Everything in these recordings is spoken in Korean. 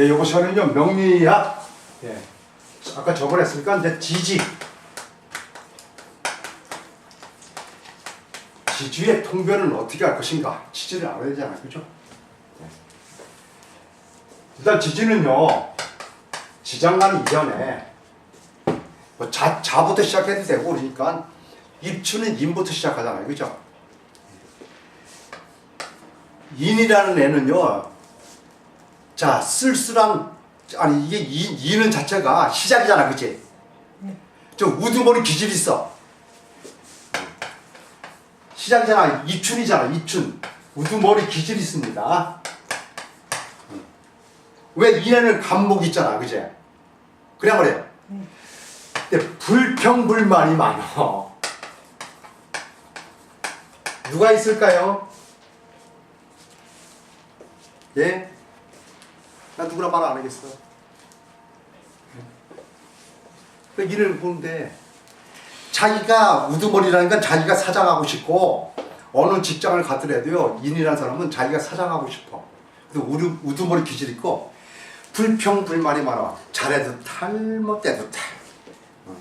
예, 요거 시간은요 명리학. 예. 아까 저번에 했으니까 이제 지지. 지주의 통변은 어떻게 할 것인가? 지지를 알아야 되잖아요, 그죠? 예. 일단 지지는요 지장간 이전에 뭐 자, 자부터 시작해도 되고 그러니까 입추는 인부터 시작하잖아요, 그죠? 인이라는 애는요, 자 쓸쓸한 아니 이게 인, 인은 자체가 시작이잖아, 그치? 저 우두머리 기질 있어. 시작이잖아, 입춘이잖아, 입춘. 우두머리 기질 있습니다. 왜 인에는 감목 있잖아, 그제? 그래 그래. 근데 불평불만이 많어. 누가 있을까요? 예? 나 누구라 말안 하겠어. 그 일을 보는데 자기가 우두머리라는 건 자기가 사장하고 싶고 어느 직장을 가더라도요 인이라는 사람은 자기가 사장하고 싶어. 그래서 우두, 우두머리 기질 있고 불평불만이 많아. 잘해도 탈, 못해도 탈. 어.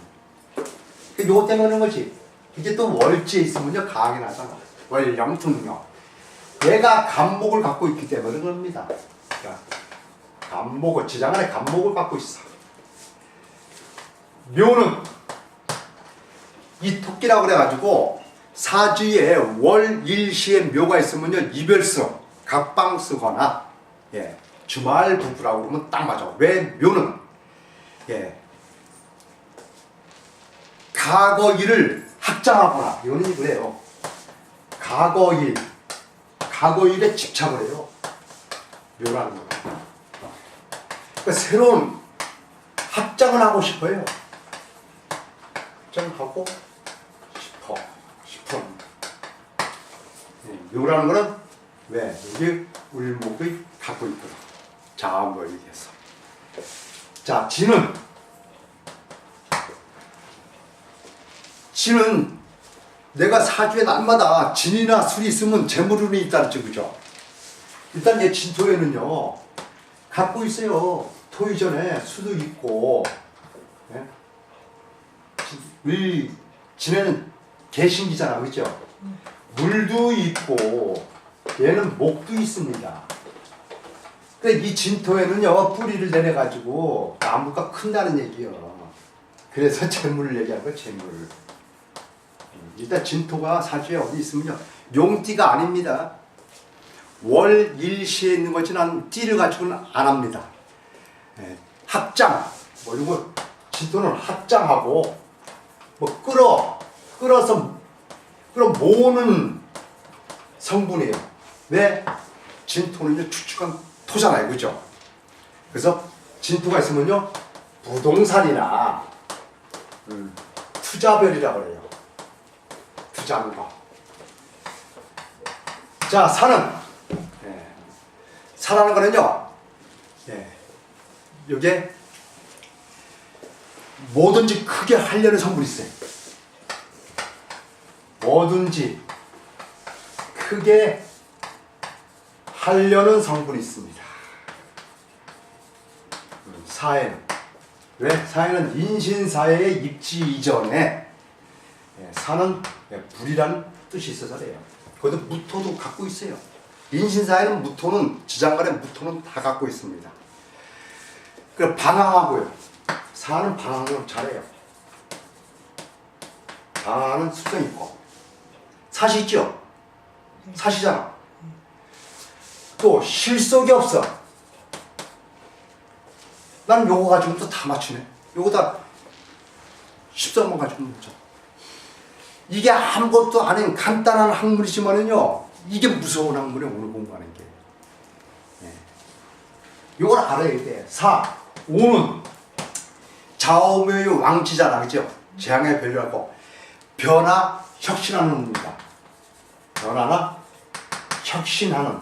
그 요거 때문에 그런 거지. 이게 또 월지에 있으면요 강하게 나잖아. 월영통령. 얘가 감목을 갖고 있기 때문에 그럽니다. 그러니까 감목을 지장 안에 감목을 갖고 있어. 묘는 이 토끼라고 그래가지고 사주에 월일시에 묘가 있으면요 이별수 각방 쓰거나 예 주말 부부라고 그러면 딱 맞아. 왜 묘는 예 과거 일을 확장하거나 이거는 그래요. 과거 일 과거 일에 집착을 해요. 묘라는 거. 그러니까 새로운 확장을 하고 싶어요. 확장하고 싶어. 싶어. 네, 묘라는 거는 왜? 여기 울목이 갖고 있거든. 자아가 얘기해서. 자, 지는 지는 내가 사주에 날마다 진이나 술이 있으면 재물운이 있다는 그죠? 일단 얘 진토에는요 갖고 있어요. 토 이전에 수도 있고, 예? 이 진에는 개신기잖아, 그죠? 물도 있고, 얘는 목도 있습니다. 근데 이 진토에는요 뿌리를 내려가지고 나무가 큰다는 얘기요. 그래서 재물을 얘기하는 거 재물. 일단 진토가 사주에 어디 있으면요 용띠가 아닙니다. 월 일시에 있는 것이는 띠를 가지고는 안 합니다. 예, 합장 뭐 이런 거 진토는 합장하고 뭐 끌어 끌어서 끌어 모으는 성분이에요. 왜 진토는요 축축한 토잖아요, 그죠? 그래서 진토가 있으면요 부동산이나 음, 투자별이라고 그래요. 투자하는 거. 자, 산은 예. 산하는 거는요. 예. 요게 뭐든지 크게 하려는 성분이 있어요. 뭐든지 크게 하려는 성분이 있습니다. 음, 사회는 왜? 사회는 인신사회에 입지 이전에 예, 사는 예, 불이라는 뜻이 있어서 그래요. 그것도 무토도 갖고 있어요. 인신사회는 무토는 지장간의 무토는 다 갖고 있습니다. 그 방황하고요. 사는 방황을 잘해요. 방황은 습성 있고 사시 있죠. 사시잖아. 또 실속이 없어. 난 요거 가지고 또다 맞추네. 요거 다 13번 가지고 맞춰. 이게 아무것도 아닌 간단한 학문이지만은요, 이게 무서운 학문이에요, 오늘 공부하는 게. 네. 요걸 알아야 돼. 4. 5는 좌우묘의 왕지잖아, 그죠? 재앙의 별이라고. 변화, 혁신하는 겁니다. 변화나 혁신하는.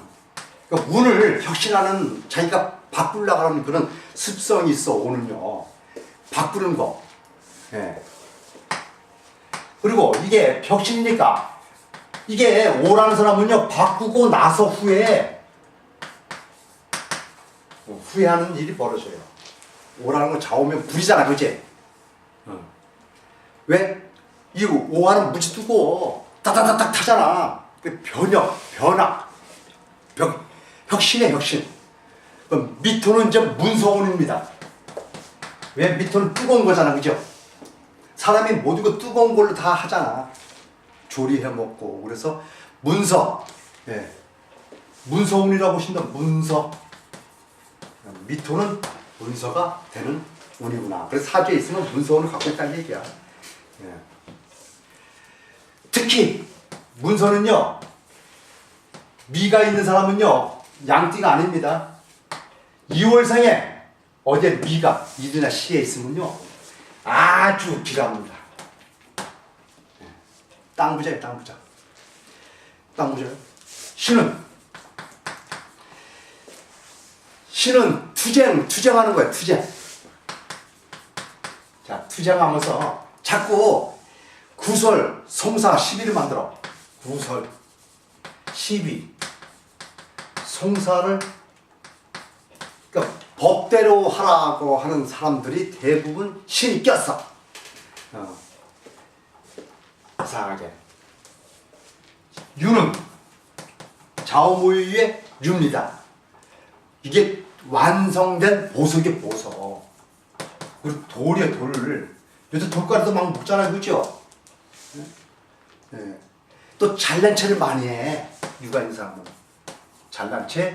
그러니까 운을 혁신하는 자기가 바꾸려고 하는 그런 습성이 있어, 오는요. 바꾸는 거. 예. 그리고 이게 혁신이니까 이게 오라는 사람은요 바꾸고 나서 후에 어, 후회하는 일이 벌어져요. 오라는 거 좌우면 불이잖아, 그지? 어. 왜? 이 오화는 무지 뜨고 따다다닥 타잖아. 그 변혁, 변화, 벽, 혁신의 혁신. 그럼 미토는 이제 문서운입니다. 왜 미토는 뜨거운 거잖아, 그죠? 사람이 모든 거 뜨거운 걸로 다 하잖아. 조리해 먹고 그래서 문서, 예, 문서운이라고 보신다. 문서. 미토는 문서가 되는 운이구나. 그래서 사주에 있으면 문서운을 갖고 있다는 얘기야. 예. 특히 문서는요 미가 있는 사람은요 양띠가 아닙니다. 2월생에 어제 미가 이두나 시에 있으면요 아주 길합니다. 예. 땅부자예요 땅부자. 땅부자요. 신은 신은 투쟁 투쟁하는 거예요 투쟁. 자 투쟁하면서 자꾸 구설, 송사, 시비를 만들어. 구설, 시비, 송사를 그러니까 법대로 하라고 하는 사람들이 대부분 신이 꼈어. 어. 이상하게. 유는 좌우무유의 유입니다. 이게 완성된 보석의 보석. 그리고 돌이야 돌을. 요새 돌가루도 막 먹잖아요, 그죠? 네. 또 잘난 체를 많이 해. 육아 있는 사람은. 잘난 체를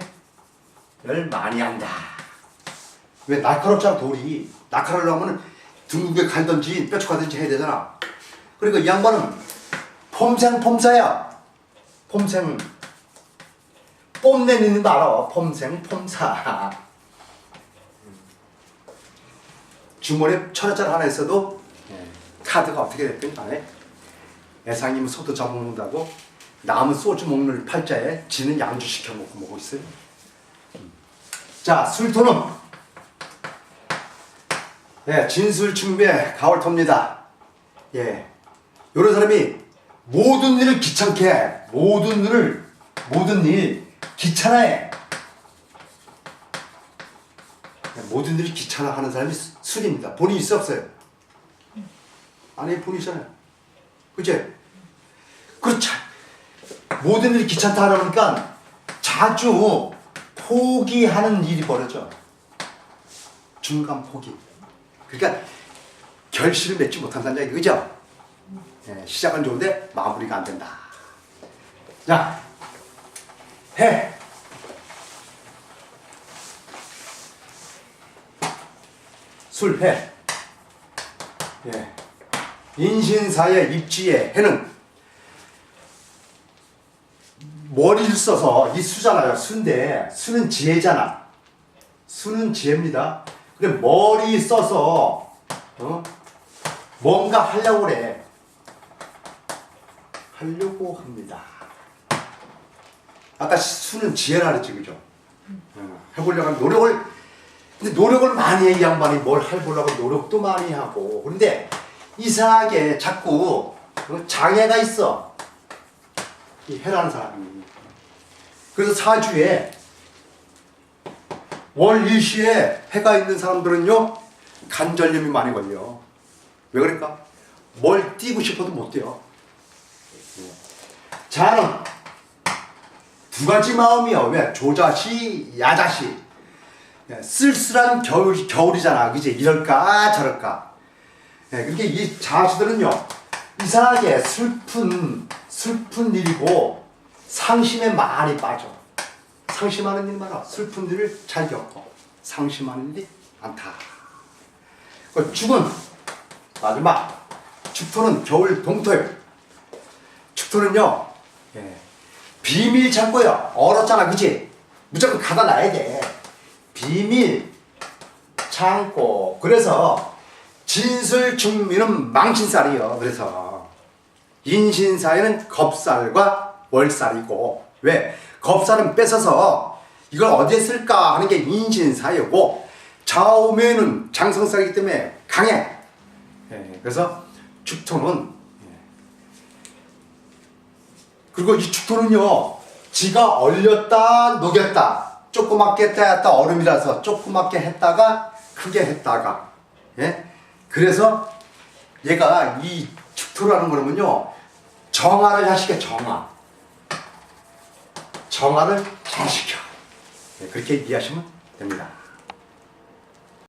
많이 한다. 왜 날카롭잖아, 돌이. 날카로우려면 둥근게 갈든지 뾰족하든지 해야 되잖아. 그리고 이 양반은 폼생 폼사야. 폼생. 뽐내 있는 거 알아. 폼생 폼사. 주머니에 천원짜리 하나 있어도 카드가 어떻게 됐든 간에 애상이면 소도 잡먹는다고 남은 소주 먹는 팔자에 지는 양주 시켜 먹고 먹고 있어요. 자 술토는 예 진술 충배 가을토입니다. 예 이런 사람이 모든 일을 귀찮게 해. 모든 일을 모든 일 귀찮아해. 예, 모든 일을 귀찮아하는 사람이 수- 술입니다. 본인 있어 없어요? 아니 본이잖아요. 그치? 그렇죠. 모든 일이 귀찮다 하니까 자주 포기하는 일이 벌어져. 중간 포기. 그러니까 결실을 맺지 못한다는 얘기, 그죠? 예, 시작은 좋은데 마무리가 안 된다. 자, 해. 술해. 예. 인신사의 입지에 해는 머리를 써서 이 수잖아요. 수인데 수는 지혜잖아. 수는 지혜입니다. 근데 머리 써서 어? 뭔가 하려고 그래. 하려고 합니다. 아까 수는 지혜라 그랬지 그죠? 어, 해보려고 하면 노력을 근데 노력을 많이 해 이 양반이 뭘 해보려고 노력도 많이 하고 그런데 이상하게 자꾸 어, 장애가 있어. 이 해라는 사람이. 그래서 사주에 월 일시에 해가 있는 사람들은요 간절염이 많이 걸려. 왜 그럴까? 뭘 뛰고 싶어도 못 뛰어. 자는 두 가지 마음이야. 왜? 조자시, 야자시. 예, 쓸쓸한 겨울, 겨울이잖아. 그지? 이럴까, 저럴까. 예, 그렇게 이 자아시들은요, 이상하게 슬픈, 슬픈 일이고, 상심에 많이 빠져. 상심하는 일 많아. 슬픈 일을 잘 겪고, 상심하는 일이 많다. 그 죽은, 마지막, 축토는 겨울 동토예요. 축토는요, 예, 비밀 창고야. 얼었잖아, 그지? 무조건 가다 놔야 돼. 비밀 창고. 그래서 진술 충미는 망신살이요. 그래서 인신사에는 겁살과 월살이고 왜? 겁살은 뺏어서 이걸 어디에 쓸까 하는 게 인신사이고 좌우면은 장성살이기 때문에 강해. 예, 그래서 축토는 그리고 이 축토는요, 지가 얼렸다, 녹였다. 조그맣게 했다 얼음이라서 조그맣게 했다가 크게 했다가 예 그래서 얘가 이 축토라는 거는요 정화를 잘 시켜 정화 정화를 잘 시켜 예, 그렇게 이해하시면 됩니다.